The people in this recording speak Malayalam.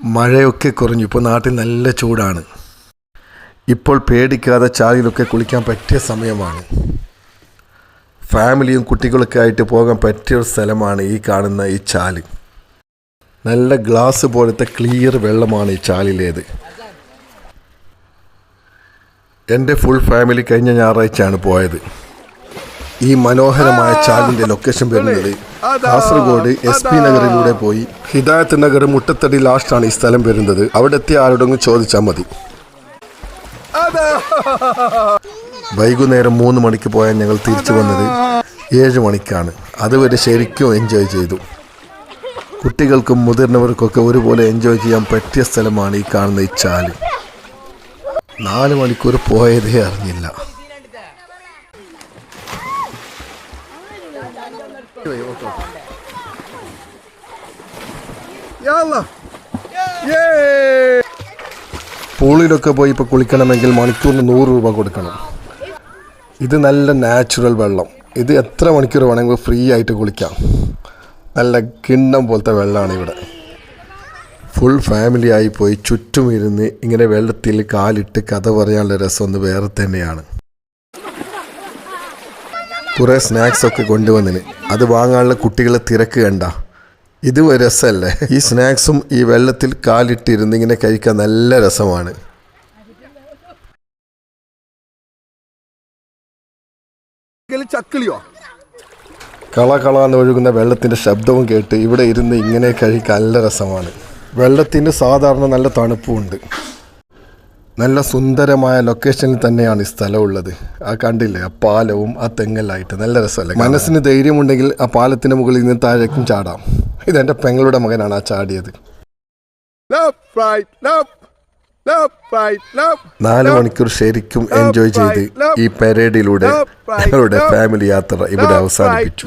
മഴയൊക്കെ കുറഞ്ഞു. ഇപ്പോൾ നാട്ടിൽ നല്ല ചൂടാണ്. ഇപ്പോൾ പേടിക്കാതെ ചാലിലൊക്കെ കുളിക്കാൻ പറ്റിയ സമയമാണ്. ഫാമിലിയും കുട്ടികളൊക്കെ ആയിട്ട് പോകാൻ പറ്റിയ ഒരു സ്ഥലമാണ് ഈ കാണുന്ന ഈ ചാൽ. നല്ല ഗ്ലാസ് പോലത്തെ ക്ലിയർ വെള്ളമാണ് ഈ ചാലിലേത്. എന്റെ ഫുൾ ഫാമിലി കഴിഞ്ഞ ഞായറാഴ്ചയാണ് പോയത്. ഈ മനോഹരമായ ചാലിന്റെ ലൊക്കേഷൻ വരുന്നത് കാസർഗോഡ് എസ് പി നഗറിലൂടെ പോയി. ഹിദായത്ത് നഗർ മുട്ടത്തടി ലാസ്റ്റാണ് ഈ സ്ഥലം വരുന്നത്. അവിടെ എത്തിയ ആരോടെങ്കിലും ചോദിച്ചാൽ മതി വൈകുന്നേരം മൂന്ന് മണിക്ക് പോയാൽ ഞങ്ങൾ തിരിച്ചു വന്നത് ഏഴ് മണിക്കാണ്. അതുവരെ ശരിക്കും എൻജോയ് ചെയ്തു. കുട്ടികൾക്കും മുതിർന്നവർക്കൊക്കെ ഒരുപോലെ എൻജോയ് ചെയ്യാൻ പറ്റിയ സ്ഥലമാണ് ഈ കാണുന്ന ഈ ചാൽ. നാല് മണിക്കൂർ പോയതേ അറിഞ്ഞില്ല. പൂളിലൊക്കെ പോയി ഇപ്പോൾ കുളിക്കണമെങ്കിൽ മണിക്കൂറിന് നൂറ് രൂപ കൊടുക്കണം. ഇത് നല്ല നാച്ചുറൽ വെള്ളം. ഇത് എത്ര മണിക്കൂർ വേണമെങ്കിൽ ഫ്രീ ആയിട്ട് കുളിക്കാം. നല്ല കിണ്ണം പോലത്തെ വെള്ളമാണ് ഇവിടെ. ഫുൾ ഫാമിലി ആയി പോയി ചുറ്റും ഇരുന്ന് ഇങ്ങനെ വെള്ളത്തിൽ കാലിട്ട് കഥ പറയാനുള്ള രസം ഒന്ന് വേറെ തന്നെയാണ്. കുറേ സ്നാക്സ് ഒക്കെ കൊണ്ടുവന്നിന്. അത് വാങ്ങാനുള്ള കുട്ടികളെ തിരക്ക് കണ്ട. ഇത് ഒരു രസമല്ലേ ഈ സ്നാക്സും ഈ വെള്ളത്തിൽ കാലിട്ടിരുന്ന് ഇങ്ങനെ കഴിക്കാൻ നല്ല രസമാണ്. ചക്കിളിയോ? കള എന്ന് ഒഴുകുന്ന വെള്ളത്തിന്റെ ശബ്ദവും കേട്ട് ഇവിടെ ഇരുന്ന് ഇങ്ങനെ കഴിക്കാൻ നല്ല രസമാണ്. വെള്ളത്തിന് സാധാരണ നല്ല തണുപ്പുമുണ്ട് നല്ല സുന്ദരമായ ലൊക്കേഷനിൽ തന്നെയാണ് ഈ സ്ഥലമുള്ളത്. ആ കണ്ടില്ലേ? ആ പാലവും ആ തെങ്ങലായിട്ട് നല്ല രസമല്ലേ? മനസ്സിന് ധൈര്യമുണ്ടെങ്കിൽ ആ പാലത്തിന് മുകളിൽ നിന്ന് താഴേക്കും ചാടാം. ഇതെന്റെ പെങ്ങളുടെ മകനാണ് ആ ചാടിയത്. നാല് മണിക്കൂർ ശരിക്കും എൻജോയ് ചെയ്ത് ഈ പരേഡിലൂടെ ഞങ്ങളുടെ ഫാമിലി യാത്ര ഇവിടെ അവസാനിപ്പിച്ചു.